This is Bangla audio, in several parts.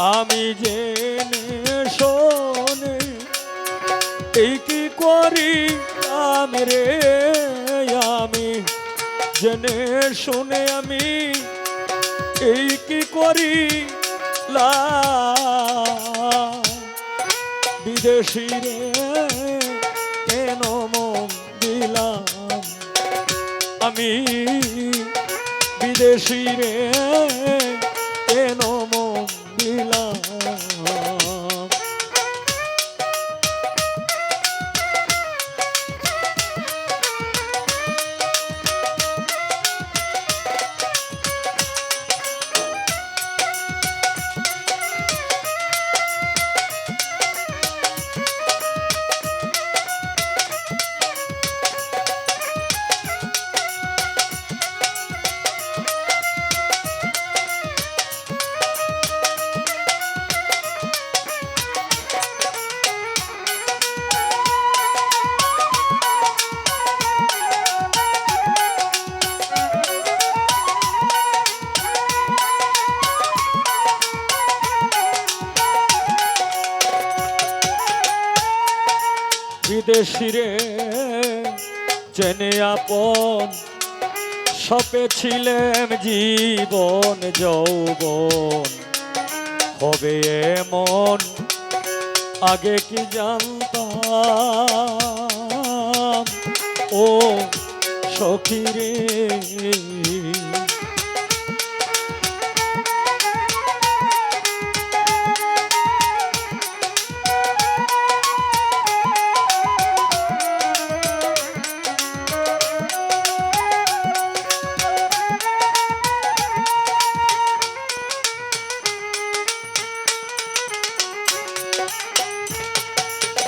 আমি জেনে শোনে এই কি করি আমি রে? আমি জেনে শুনে আমি, এই কি করি লা? বিদেশি রে, কেন মন দিলাম? আমি বিদেশি রে বিদেশি রে চেনে আপন, সপে ছিলেম জীবন যৌবন। হবে এমন, আগে কি জানতাম? ও সখী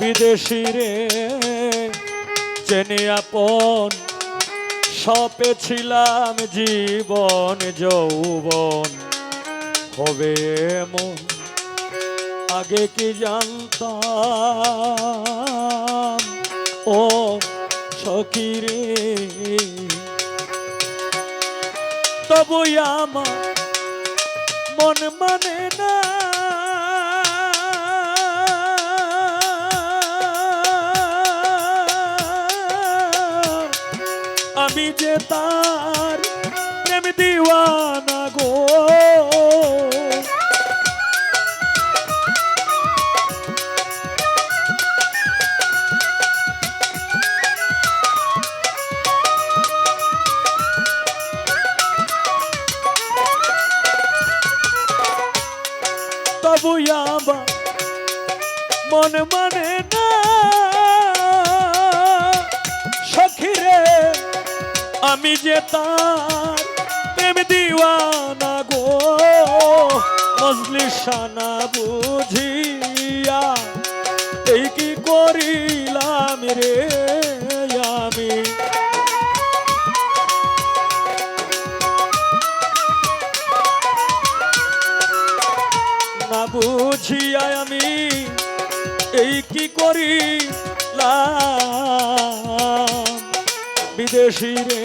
বিদেশি রে চেনে আপন, সপে ছিলাম জীবন যৌবন। হবে এমন, আগে কি জানতাম? ও সখী রে তবু আমার মন মানে না। আমি যে তার প্রেম দিওয়ানা গো। তার প্রেম দিওয়ানা গো, মজলিসানা বুঝিয়া, এই কি করিলাম রে আমি? না বুঝিয়া আমি এই কি করি বিদেশি রে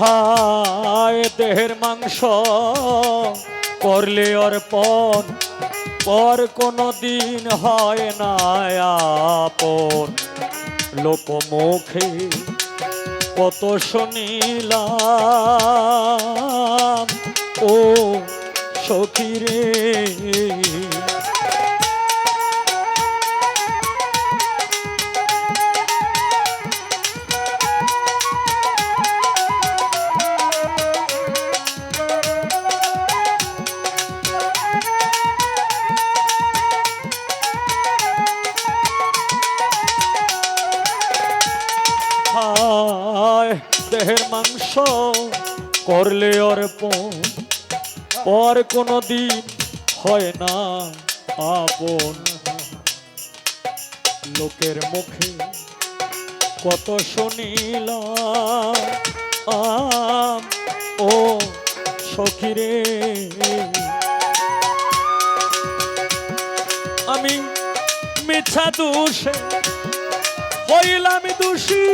হায় দেহের মাংস। করলে অর্পণ, পর কোনো দিন হয় না আপন। লোকমুখে কত শুনিলাম, ও সখী দেহের মাংস করলে অর্পণ, পর কোনো দিন হয় না আপন লোকের মুখে কত শুনিলাম আম ও সখিরে। আমি মিছা দোষে হইলাম দোষী।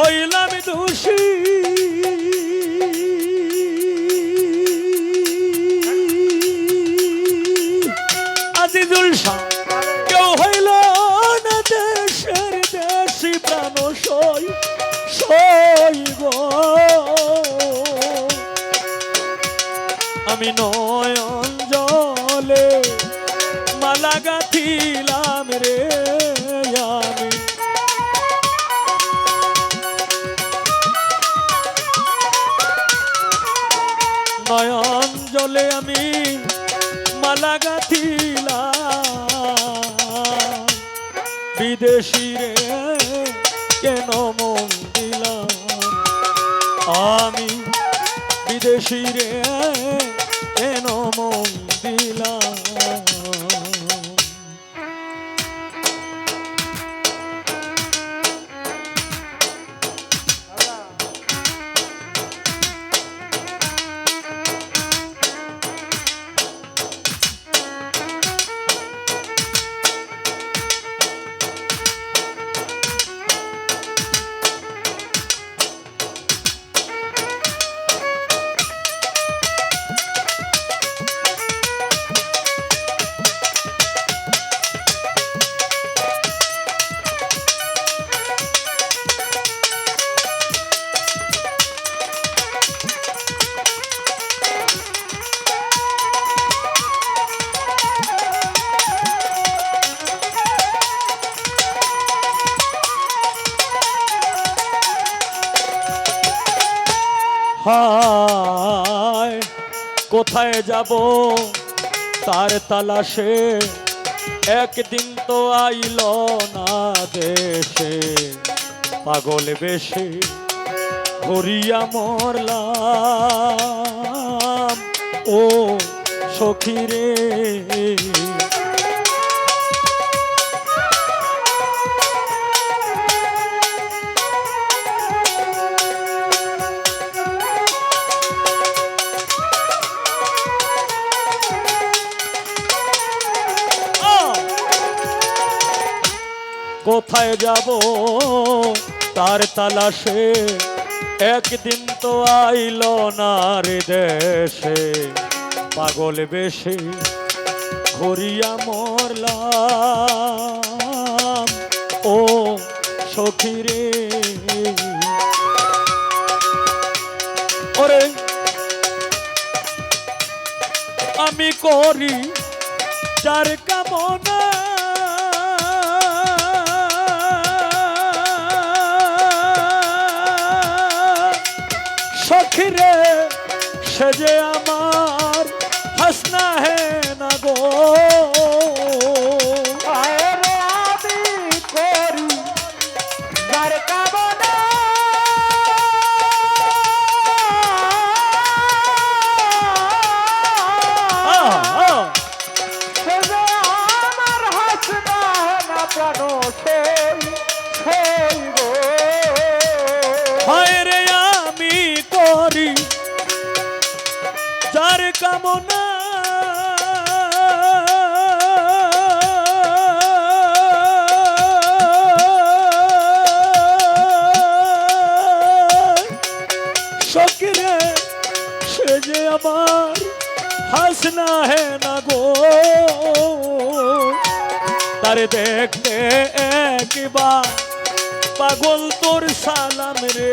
হইলাম দোষী। আজিজুল শাহ, কেউ হইল না দেশের দেশি প্রাণ সই সই গো। আমি নয়ন জলে মালা গাথিলাম নয়ন জলে আমি মালা গাথিলা বিদেশি রে কেন মন দিলাম আমি বিদেশি রে কেন মন কোথায় যাব? তার তালাশে একদিন তো আইল না দেশে। পাগল বেশে হরিয়া মরলাম। ও সখী কোথায় যাব? তার তালাশে একদিন তো আইল না রে দেশে। পাগল বেশে ঘুরিয়া মরলাম। ও সখী রে ওরে, আমি করি যার কামনা রে সে যে আমার হাসনা হে না গো। আমার হাসনা না প্রাণ সেই সেই কামনা সকিরে সে যে আমার হাসনা হে না দেখতে একবার পাগল তোর সালাম রে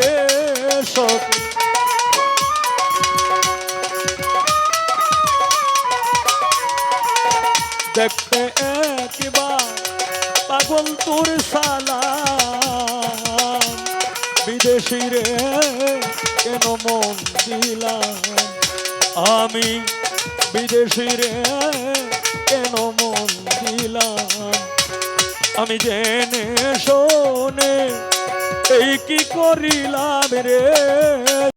সখ দেখতে একবার পাগল তোর সালাম বিদেশি রে, কেন মন দিলাম? আমি বিদেশি রে, কেন মন দিলাম? আমি জেনে শোনে, এই কি করিলাম রে?